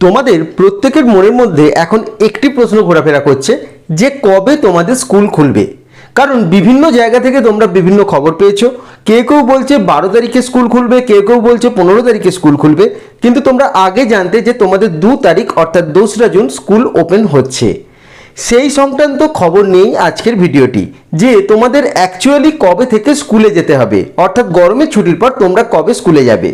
তোমাদের প্রত্যেকের মনের মধ্যে এখন একটি প্রশ্ন ঘোরাফেরা করছে যে কবে তোমাদের স্কুল খুলবে? কারণ বিভিন্ন জায়গা থেকে তোমরা বিভিন্ন খবর পেয়েছ। কেউ কেউ বলছে বারো তারিখে স্কুল খুলবে, কেউ কেউ বলছে পনেরো তারিখে স্কুল খুলবে। কিন্তু তোমরা আগে জানতে যে তোমাদের দু তারিখ অর্থাৎ দোসরা জুন স্কুল ওপেন হচ্ছে। সেই সংক্রান্ত খবর নিয়েই আজকের ভিডিওটি, যে তোমাদের অ্যাকচুয়ালি কবে থেকে স্কুলে যেতে হবে? অর্থাৎ গরমের ছুটির পর তোমরা কবে স্কুলে যাবে?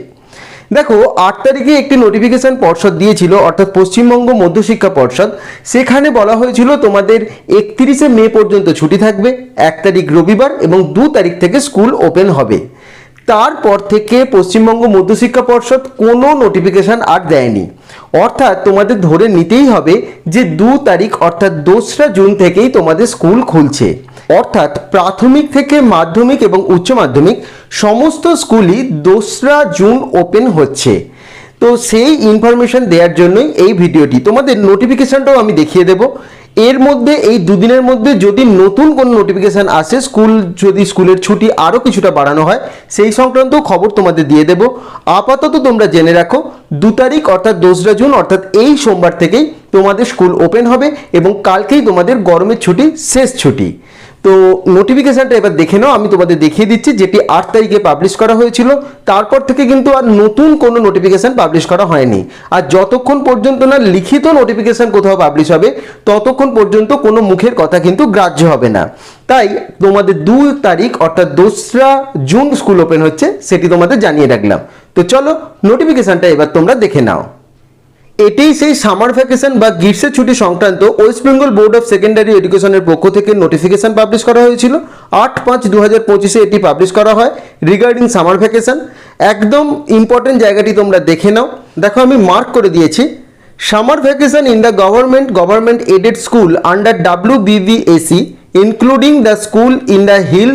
দেখো, আট তারিখে একটি নোটিফিকেশন পর্ষদ দিয়েছিল, অর্থাৎ পশ্চিমবঙ্গ মধ্যশিক্ষা পর্ষদ। সেখানে বলা হয়েছিল, তোমাদের একত্রিশে মে পর্যন্ত ছুটি থাকবে, এক তারিখ রবিবার এবং দু তারিখ থেকে স্কুল ওপেন হবে। তারপর থেকে পশ্চিমবঙ্গ মধ্যশিক্ষা পর্ষদ কোনো নোটিফিকেশন আর দেয়নি। অর্থাৎ তোমাদের ধরে নিতেই হবে যে দু তারিখ অর্থাৎ দোসরা জুন থেকেই তোমাদের স্কুল খুলছে। অর্থাৎ প্রাথমিক থেকে মাধ্যমিক এবং উচ্চ মাধ্যমিক সমস্ত স্কুলই দোসরা জুন ওপেন হচ্ছে। তো সেই ইনফরমেশন দেওয়ার জন্যই এই ভিডিওটি। তোমাদের নোটিফিকেশানটাও আমি দেখিয়ে দেব। এর মধ্যে, এই দুদিনের মধ্যে যদি নতুন কোনো নোটিফিকেশান আসে, স্কুল যদি স্কুলের ছুটি আরও কিছুটা বাড়ানো হয়, সেই সংক্রান্ত খবর তোমাদের দিয়ে দেব। আপাতত তোমরা জেনে রাখো, দু তারিখ অর্থাৎ দোসরা জুন, অর্থাৎ এই সোমবার থেকেই তোমাদের স্কুল ওপেন হবে এবং কালকেই তোমাদের গরমের ছুটি, শেষ ছুটি। তো নোটিফিকেশানটা এবার দেখে নাও, আমি তোমাদের দেখিয়ে দিচ্ছি, যেটি আট তারিখে পাবলিশ করা হয়েছিল। তারপর থেকে কিন্তু আর নতুন কোনো নোটিফিকেশান পাবলিশ করা হয়নি। আর যতক্ষণ পর্যন্ত না লিখিত নোটিফিকেশান কোথাও পাবলিশ হবে, ততক্ষণ পর্যন্ত কোনো মুখের কথা কিন্তু গ্রাহ্য হবে না। তাই তোমাদের দু তারিখ, অর্থাৎ দোসরা জুন স্কুল ওপেন হচ্ছে, সেটি তোমাদের জানিয়ে রাখলাম। তো চলো নোটিফিকেশানটা এবার তোমরা দেখে নাও। এটাই সেই সামার ভ্যাকেশন বা গ্রীষ্মের ছুটি সংক্রান্ত West Bengal board of secondary এডুকেশনের পক্ষ থেকে নোটিফিকেশন পাবলিশ করা হয়েছিল। আট পাঁচ দু হাজার পঁচিশে এটি পাবলিশ করা হয় রিগার্ডিং সামার ভ্যাকেশন একদম ইম্পর্টেন্ট জায়গাটি তোমরা দেখে নাও। দেখো আমি মার্ক করে দিয়েছি। Summer vacation in the government government aided school under W BVAC including the school in the hill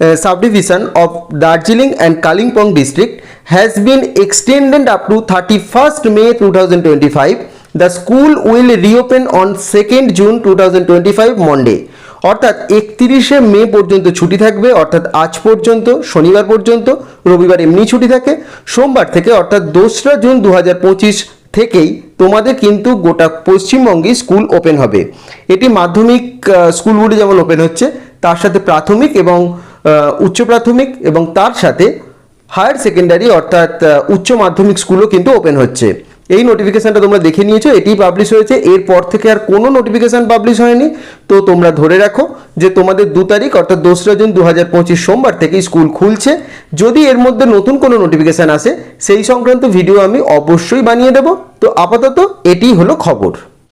subdivision of Darjeeling and Kalimpong district has been extended up to 31st May 2025. The school will reopen on 2nd June 2025 Monday. অর্থাৎ একত্রিশে মে পর্যন্ত ছুটি থাকবে, অর্থাৎ আজ পর্যন্ত, শনিবার পর্যন্ত, রবিবার এমনি ছুটি থাকে সোমবার থেকে, অর্থাৎ দোসরা জুন দু হাজার পঁচিশ থেকেই তোমাদের কিন্তু গোটা পশ্চিমবঙ্গে স্কুল ওপেন হবে এটি মাধ্যমিক স্কুলগুলি যেমন ওপেন হচ্ছে, তার সাথে প্রাথমিক এবং উচ্চ প্রাথমিক এবং তার সাথে হায়ার সেকেন্ডারি অর্থাৎ উচ্চ মাধ্যমিক স্কুলও কিন্তু ওপেন হচ্ছে। এই নোটিফিকেশানটা তোমরা দেখে নিয়েছো এটি পাবলিশ হয়েছে। এরপর থেকে আর কোনো নোটিফিকেশন পাবলিশ হয়নি। তো তোমরা ধরে রাখো যে তোমাদের দু তারিখ, অর্থাৎ দোসরা জুন দু হাজার পঁচিশ সোমবার থেকেই স্কুল খুলছে। যদি এর মধ্যে নতুন কোনো নোটিফিকেশান আসে, সেই সংক্রান্ত ভিডিও আমি অবশ্যই বানিয়ে দেবো। তো আপাতত এটি হলো খবর।